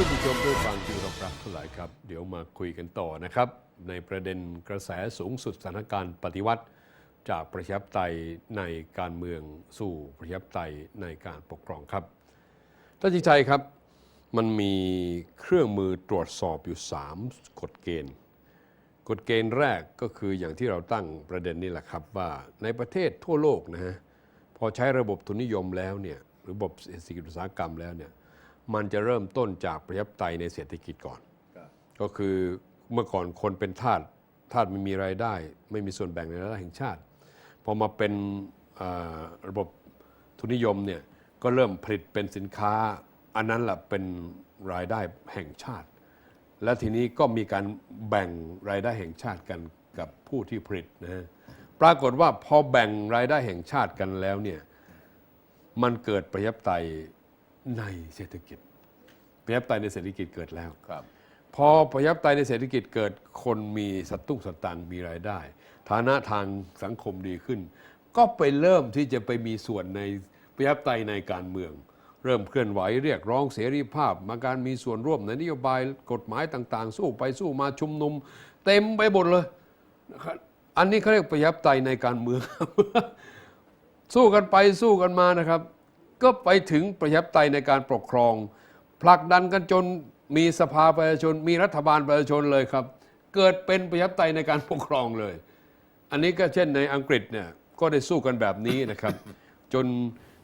ท่านผู้ชมด้วยความที่เรารักทั้งหลายครับ เดี๋ยวมาคุยกันต่อนะครับ ในประเด็นกระแสสูงสุดสถานการณ์ปฏิวัติ จากประชาธิปไตยในการเมืองสู่ประชาธิปไตยในการปกครองครับท่านจิตใจครับมันมีเครื่องมือตรวจสอบอยู่ 3 กฎเกณฑ์ กฎเกณฑ์แรกก็คืออย่างที่เราตั้งประเด็นนี้แหละครับว่าในประเทศทั่วโลกนะฮะพอใช้ระบบทุนนิยมแล้วเนี่ยหรือระบบเศรษฐกิจอุตสาหกรรมแล้วเนี่ย มันจะเริ่มต้นจากประชาธิปไตยในเศรษฐกิจก่อน ก็คือเมื่อก่อนคนเป็นทาสทาสไม่มีรายได้ ไม่มีส่วนแบ่งในรายได้แห่งชาติพอมาเป็นเอ่อระบบทุนนิยมเนี่ยก็เริ่มผลิตเป็นสินค้า อันนั้นแหละเป็นรายได้แห่งชาติ และทีนี้ก็มีการแบ่งรายได้แห่งชาติกันกับผู้ที่ผลิตนะฮะปรากฏว่าพอแบ่งรายได้แห่งชาติกันแล้วเนี่ยมันเกิดประชาธิปไตย ในเศรษฐกิจประชาธิปไตยในเศรษฐกิจเกิดแล้วครับพอประชาธิปไตยในเศรษฐกิจเกิดคนมีสตุ้งสตังค์มีรายได้ ฐานะทางสังคมดีขึ้น ก็ไปเริ่มที่จะไปมีส่วนในประชาธิปไตยในการเมือง เริ่มเคลื่อนไหวเรียกร้องเสรีภาพ มาการมีส่วนร่วมในนโยบายกฎหมายต่าง ๆ สู้ไปสู้มาชุมนุม เต็มไปหมดเลยนะครับอันนี้เขาเรียกประชาธิปไตยในการเมือง สู้กันไปสู้กันมานะครับ ก็ไปถึงประชาธิปไตยในการปกครอง ผลักดันกันจนมีสภาประชาชน มีรัฐบาลประชาชนเลยครับ เกิดเป็นประชาธิปไตยในการปกครองเลย อันนี้ก็เช่นในอังกฤษเนี่ยก็ได้สู้กันแบบนี้นะครับ จน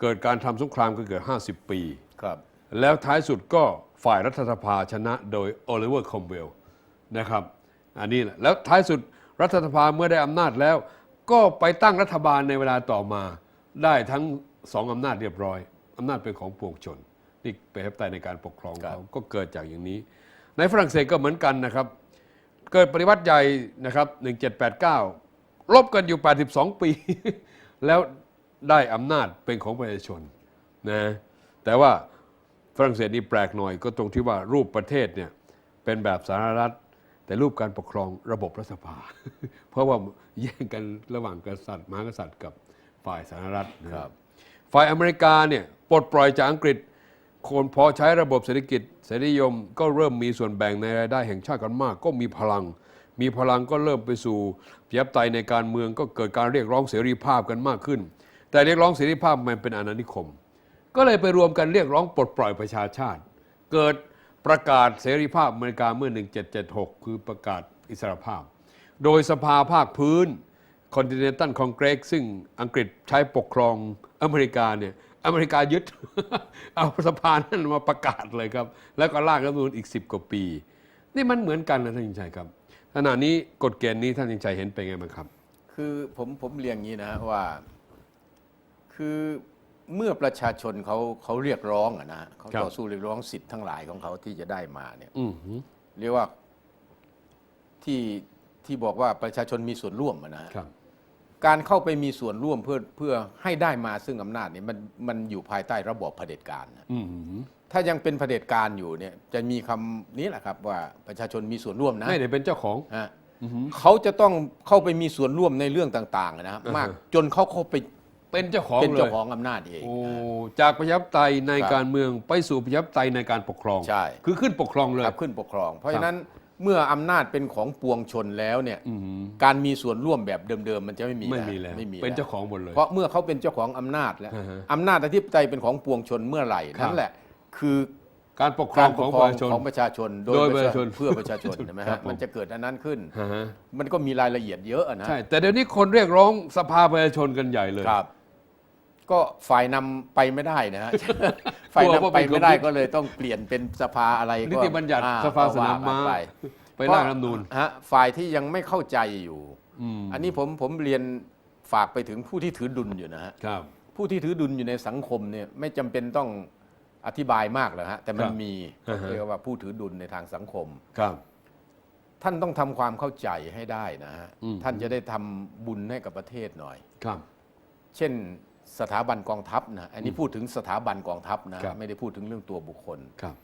เกิดการทำสงครามกันเกิด 50 ปีครับ แล้วท้ายสุดก็ฝ่ายรัฐสภาชนะโดยโอลิเวอร์คอมเวลนะครับ อันนี้แหละแล้วท้ายสุดรัฐสภาเมื่อได้อำนาจแล้ว ก็ไปตั้งรัฐบาลในเวลาต่อมา ได้ทั้ง สองอำนาจเรียบร้อยอำนาจเป็นของปวงชน นี่เป็นประชาธิปไตยในการปกครองครัเขาบก็เกิดจากอย่างนี้ ในฝรั่งเศสก็เหมือนกันนะครับ เกิดปฏิวัติใหญ่นะครับ 1789 ลบกันอยู่ 82 ปี แล้วได้อำนาจเป็นของประชาชนนะแต่ว่าฝรั่งเศสนี่แปลกหน่อยก็ตรงที่ว่ารูปประเทศเนี่ยเป็นแบบสาธารณรัฐแต่รูปการปกครองระบบรัฐสภา เพราะว่าแย่งกันระหว่างกษัตริย์มหากษัตริย์กับฝ่ายสาธารณรัฐนะครับ ฝ่ายอเมริกาเนี่ยปลดปล่อยจากอังกฤษ คนพอใช้ระบบเศรษฐกิจเสรีนิยมก็เริ่มมีส่วนแบ่งในรายได้แห่งชาติกันมาก ก็มีพลัง มีพลังก็เริ่มไปสู่ประชาธิปไตในการเมืองก็เกิดการเรียกร้องเสรีภาพกันมากขึ้น แต่เรียกร้องเสรีภาพมันเป็นอาณานิคม ก็เลยไปรวมกันเรียกร้องปลดปล่อยประชาชาติ เกิดประกาศเสรีภาพอเมริกาเมื่อ 1776 คือประกาศอิสรภาพ โดยสภาภาคพื้น Continental Congress ซึ่งอังกฤษใช้ปกครองอเมริกาเนี่ยอเมริกายึด เอาสภานั้นมาประกาศเลยครับ แล้วก็ร่างรัฐธรรมนูญอีก 10 กว่าปี นี่มันเหมือนกันนะท่านยิงชัยครับขณะนี้กฎเกณฑ์นี้ท่านยิงชัยเห็นเป็นไงบ้างครับ คือผมผมเรียงอย่างนี้นะว่า คือเมื่อประชาชนเขาเขาเรียกร้องอะนะเขาครับต่อสู้เรียกร้องสิทธิ์ทั้งหลายของเขาที่จะได้มาเนี่ยอือหือเรียกว่าที่ที่บอกว่าประชาชนมีส่วนร่วมอะนะฮะครับ การเข้าไปมีส่วนร่วมเพื่อเพื่อให้ได้มาซึ่งอำนาจเนี่ยมันมันอยู่ภายใต้ระบอบเผด็จการนะอือหือถ้ายังเป็นเผด็จการอยู่เนี่ยจะมีคำนี้แหละครับว่าประชาชนมีส่วนร่วมนะ ไม่ได้เป็นเจ้าของ ฮะเขาจะต้องเข้าไปมีส่วนร่วมในเรื่องต่างๆนะครับอ่าฮะมากจนเขาเข้าไปเป็นเจ้าของเป็นเลเจ้าย ของอำนาจเอง โอ้นะจากประชาธิปไตยในครับการเมืองไปสู่ประชาธิปไตยในการปกครอง ใช่ คือขึ้นปกครองเลย ครับขึ้นปกครอง เพราะฉะนั้น เมื่ออำนาจเป็นของปวงชนแล้วเนี่ย อืมการมีส่วนร่วมแบบเดิมๆมันจะไม่มีไม่มีแล้วไม่มีเป็นแล้วเจ้าของหมดเลย เพราะเมื่อเขาเป็นเจ้าของอำนาจแล้วอ่าฮะ อำนาจอธิปไตยเป็นของปวงชนเมื่อไหร่ครับนั่นแหละ คือ การปกครอกางรขปอกงคปรระองชาชน ของประชาชนโดยประชาชนเพื่อประชาชนใช่ไหมครัฮะบผม มันจะเกิดอันนั้นขึ้น ฮะฮะมันก็มีรายละเอียดเยอะอะนะใช่ แต่เดี๋ยวนี้คนเรียกร้องสภาประชาชนกันใหญ่เลย ครับ ก็ฝ่ายนำไปไม่ได้นะฮะ ฝ่ายกลัวว่านำไปเป็นไม่ได้คอมมิวนิสต์ก็เลยต้องเปลี่ยนเป็นสภาอะไรนิก็ติบัญญัติอ่สภาสนามม้าก็ว่กันไปไปร่างรัฐธรรมนูญ ฮะฝ่ายที่ยังไม่เข้าใจอยู่ อืมอันนี้ผมผมเรียนฝากไปถึงผู้ที่ถือดุลอยู่นะฮะ ครับ ผู้ที่ถือดุลอยู่ในสังคมเนี่ยไม่จำเป็นต้องอธิบายมากหรอกฮะแต่มันครับมีอ่าฮะ เรียกว่าผู้ถือดุลในทางสังคม ครับ ท่านต้องทำความเข้าใจให้ได้นะฮะอืม ท่านจะได้ทำบุญให้กับประเทศหน่อย ครับ เช่น สถาบันกองทัพนะอันนี้พูดถึงสถาบันกองทัพนะครับ ไม่ได้พูดถึงเรื่องตัวบุคคล ครับ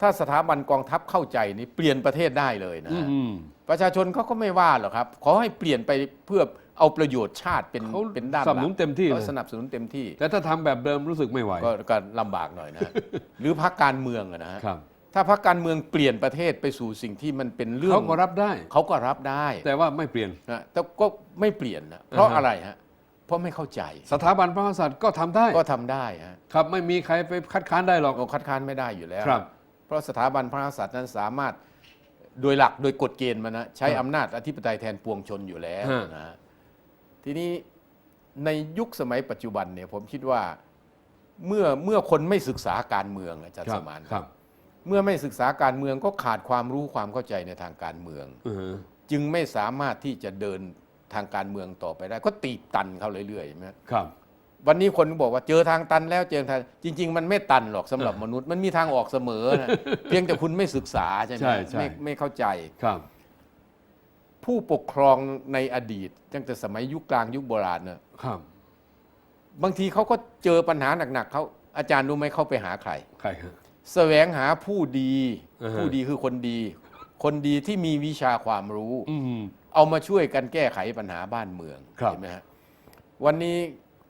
ถ้าสถาบันกองทัพเข้าใจนี่เปลี่ยนประเทศได้เลยนะอืฮะมประชาชนเขาก็ไม่ว่าหรอกครับ ขอให้เปลี่ยนไปเพื่อเอาประโยชน์ชาติเป็นเขาเป็นด้านสนับสนุนเต็มที่เลยก็สนับสนุนเต็มที่แต่ถ้าทำแบบเดิมรู้สึกไม่ไหว ก็ก็ลำบากหน่อยนะหรือพักการเมืองอะนะฮะครับ ถ้าพรรคการเมืองเปลี่ยนประเทศไปสู่สิ่งที่มันเป็นเรื่องเขาก็รับได้ เขาก็รับได้ แต่ว่าไม่เปลี่ยน นะแต่ก็ไม่เปลี่ยนนะเพราะอ่าฮะ อะไรฮะ เพราะไม่เข้าใจสถาบันพระมหากษัตริย์ก็ทำได้ก็ทำได้ฮะครับไม่มีใครไปคัดค้านได้หรอก เราคัดค้านไม่ได้อยู่แล้ว ครับ เพราะสถาบันพระมหากษัตริย์นั้นสามารถโดยหลักโดยกฎเกณฑ์มันนะใช้ครับอำนาจอธิปไตยแทนปวงชนอยู่แล้วฮะ นะฮะทีนี้ในยุคสมัยปัจจุบันเนี่ยผมคิดว่าเมื่อเมื่อคนไม่ศึกษาการเมืองอาจารย์คสรับมานครับเมื่อไม่ศึกษาการเมืองก็ขาดความรู้ความเข้าใจในทางการเมือง อือฮะจึงไม่สามารถที่จะเดิน ทางการเมืองต่อไปได้ ก็ตีบตันเขาเรื่อยๆใช่ไหมครับ วันนี้คนก็บอกว่าเจอทางตันแล้วเจอทางจริง ๆ มันไม่ตันหรอกสำหรับมนุษย์มันมีทางออกเสมอนะเพียงแต่คุณไม่ศึกษาใช่ไหมใช่ใช่ไม่ไม่เข้าใจครับ ผู้ปกครองในอดีตตั้งแต่สมัยยุคกลางยุคโบราณเนอะครับบางทีเขาก็เจอปัญหาหนักๆเขาอาจารย์รู้ไหมเขาไปหาใครใครฮะแสวงหาผู้ดีอ่าฮะผู้ดีคือคนดี คนดีที่มีวิชาความรู้อืม เอามาช่วยกันแก้ไขปัญหาบ้านเมืองครับ เห็นไหมฮะวันนี้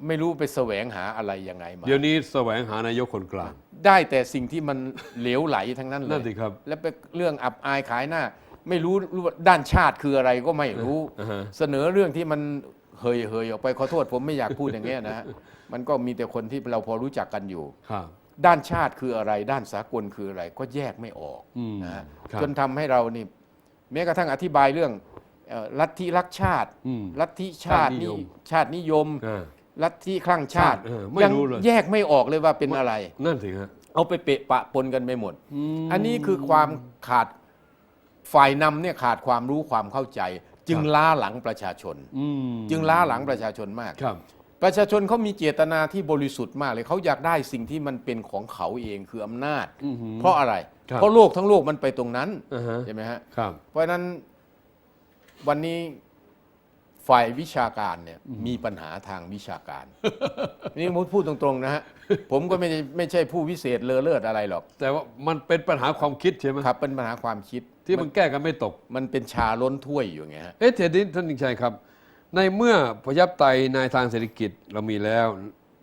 ไม่รู้ไปแสวงหาอะไรยังไงมา เดี๋ยวนี้แสวงหานายกคนกลาง ได้แต่สิ่งที่มันเหลวไหลทั้งนั้นเลนั่นยสิครับและเป็นเรื่องอับอายขายหน้า ไม่รู้ว่าด้านชาติคืออะไรก็ไม่รู้ อ่าฮะ เสนอเรื่องที่มันเฮยเฮยๆออกไปขอโทษผมไม่อยากพูดอย่างเงี้ยนะฮะมันก็มีแต่คนที่เราพอรู้จักกันอยู่ ครับ ด้านชาติคืออะไร ด้านสากลคืออะไร ก็แยกไม่ออกอืมนะฮะครับ จนทำให้เรานี่แม้กระทั่งอธิบายเรื่องเอ่อ ลัทธิรักชาติ อืม ลัทธิชาติชาตินินี่ยม ชาตินิยม อ่า ลัทธิคลั่งชาติ ชาติเออไม่ยังรู้เลย แยกไม่ออกเลยว่าเป็นอะไร นั่นสิฮะเอาไปเปะปะปนกันไปหมด ม อันนี้คือความขาดฝ่ายนำเนี่ยขาดความรู้ความเข้าใจ จึงครับ ล้าหลังประชาชน อืมจึงล้าหลังประชาชนมาก ครับ ประชาชนเขามีเจตนาที่บริสุทธิ์มากเลยเขาอยากได้สิ่งที่มันเป็นของเขาเองคืออำนาจ อือหือเพราะอะไร ครับเพราะโลกทั้งโลกมันไปตรงนั้นอ่าฮะ ใช่ไหมฮะครับ เพราะฉะนั้น วันนี้ฝ่ายวิชาการเนี่ยมีปัญหาทางวิชาการ นี่ผมพูดตรงๆนะฮะผมก็ไม่ใช่ไม่ใช่ผู้วิเศษเลอเลิศอะไรหรอก แต่ว่ามันเป็นปัญหาความคิดใช่ไหมครับเป็นปัญหาความคิดที่มันแก้กันไม่ตก มันเป็นชาล้นถ้วยอยู่ไงฮะเอ๊ะเทดินท่านยิงชัยครับ ในเมื่อประชาธิปไตยในทางเศรษฐกิจเรามีแล้ว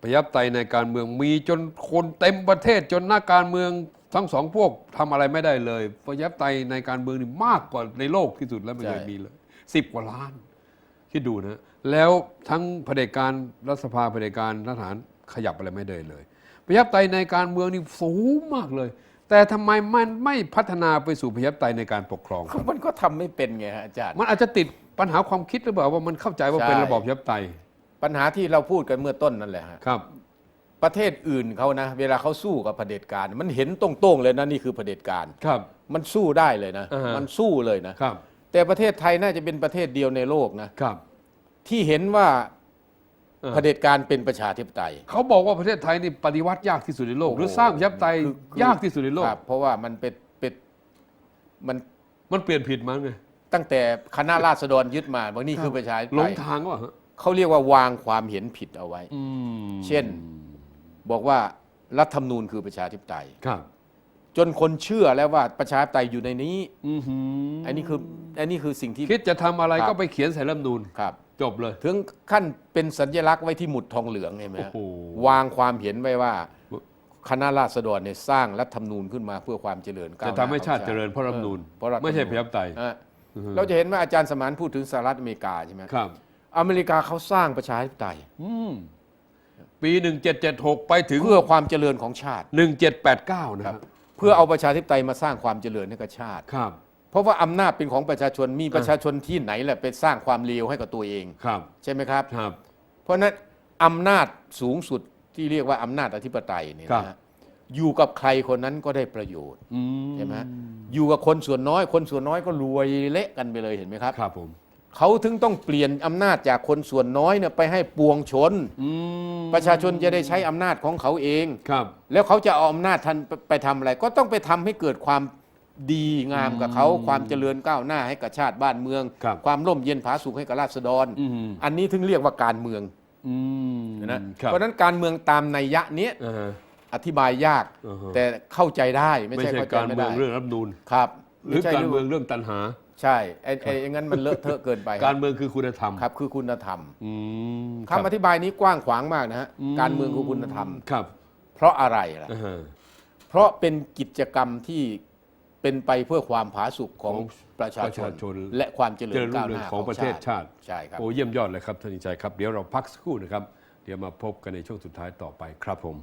ประชาธิปไตยในการเมืองมีจนคนเต็มประเทศจนนักการเมืองทั้งสองพวกทำอะไรไม่ได้เลยประชาธิปไตยในการเมืองนี่มากกว่าในโลกที่สุดแล้วไม่เคยใช่มีเลย สิบกว่าล้าน คิดดูนะ แล้วทั้งเผด็จการรัฐสภาเผด็จการทหารขยับอะไรไม่ได้เลยประชาธิปไตยในการเมืองนี่สูงมากเลย แต่ทำไมมันไม่พัฒนาไปสู่ประชาธิปไตยในการปกครองมันก็ทำไม่เป็นไงฮะอาจารย์ มันอาจจะติดปัญหาความคิดหรือเปล่าว่ามันเข้าใจว่าใช่เป็นระบอบประชาธิปไตยปัญหาที่เราพูดกันเมื่อต้นนั่นแหละฮะครับ ประเทศอื่นเขานะ เวลาเขาสู้กับเผด็จการ มันเห็นตรงๆเลยนะนี่คือเผด็จการครับ มันสู้ได้เลยนะอ่าฮะมันสู้เลยนะครับ แต่ประเทศไทยน่าจะเป็นประเทศเดียวในโลกนะครับ ที่เห็นว่าเออ เผด็จการเป็นประชาธิปไตยเขาบอกว่าประเทศไทยนี่ปฏิวัติยากที่สุดในโลก หรือสร้างประชาธิปไตยคือคือยากที่สุดในโลก ครับเพราะว่ามันเป็นเป็นมันมันเปลี่ยนผิดมั้งไงตั้งแต่คณะราษฎรยึดมาบางนี่คือประชาธิปหลไตงยทางก็ฮะเขาเรียกว่าวางความเห็นผิดเอาไว้อืมเช่น บอกว่ารัฐธรรมนูญคือประชาธิปไตย ครับ จนคนเชื่อแล้วว่าประชาธิปไตยอยู่ในนี้ อือหืออันนี้คืออันนี้คือสิ่งที่ คิดจะทำอะไรครับ ก็ไปเขียนใส่รัฐธรรมนูนครับ จบเลย ถึงขั้นเป็นสัญลักษณ์ไว้ที่หมุดทองเหลืองเห็นไหมฮะโอ้โห วางความเห็นไว้ว่า คณะราษฎรเนี่ยสร้างรัฐธรรมนูญขึ้นมาเพื่อความเจริญก้าวจะน้ทำให้ชาติเจริญเพราะรัฐธรรมนูญเออเพราะรัฐธรรไม่นูญใช่ประชาธิปไตยฮะเราจะเห็นว่าอาจารย์สมานพูดถึงสหรัฐอเมริกาใช่ไหมครับ อเมริกาเขาสร้างประชาธิปไตย อืมปี 1776 ไปถึง เพื่อความเจริญของชาติ 1789 นะคครัรับบ เพื่อเอาประชาธิปไตยมาสร้างความเจริญให้กับชาติ ครับ เพราะว่าอำนาจเป็นของประชาชนมีประชาชนที่ไหนแหละไปสร้างความเลวให้กับตัวเอง ครับ ใช่ไหมครับ ครับ เพราะฉะนั้นอำนาจสูงสุดที่เรียกว่าอำนาจอธิปไตยเนี่ยครับนะฮะอยู่กับใครคนนั้นก็ได้ประโยชน์ อืใช่ไหมฮะอยู่กับคนส่วนน้อย คนส่วนน้อยก็รวยเละกันไปเลยเห็นไหมครับ ครับผม เขาถึงต้องเปลี่ยนอำนาจจากคนส่วนน้อยเนี่ยไปให้ปวงชน อืมประชาชนจะได้ใช้อำนาจของเขาเอง ครับ แล้วเขาจะเอาอำนาจท่านไปไปทำอะไร ก็ต้องไปทำให้เกิดความดีงามกับเขาอืมความเจริญก้าวหน้าให้กับชาติบ้านเมือง ครับ ความร่มเย็นผาสุขให้กับราษฎร อืมอันนี้ถึงเรียกว่าการเมืองอืมนะครับเพราะฉะนั้นการเมืองตามนัยยะเนี้ยอ่าฮะ อธิบายยาก อ่าฮะ แต่เข้าใจได้ไม่ไม่ใช่ใช่เข้าใจการไม่เมือได้งเรื่องรัฐธรรมนูญครับหรือไม่ใช่การเมืองเรื่องตัณหา ใช่ไอ้ไอ้อย่างนั้นมันเลอะเทอะเกินไปการเมืองคือคุณธรรมครับ คือคุณธรรมอืมคำอธิบายนี้กว้างขวางมากนะฮะการเมืองคือคุณธรรม ครับ เพราะอะไรล่ะอ่าฮะเพราะเป็นกิจกรรมที่เป็นไปเพื่อความผาสุกของของประชาประชชานชน และความเจริเจญริญรุ่ก้างวเรืหองน้าของประเทศชาติใช่ครับโอ้เยี่ยมยอดเลยครับท่านอินชัยครับเดี๋ยวเราพักสักครู่นะครับ เดี๋ยวมาพบกันในช่วงสุดท้ายต่อไปครับผม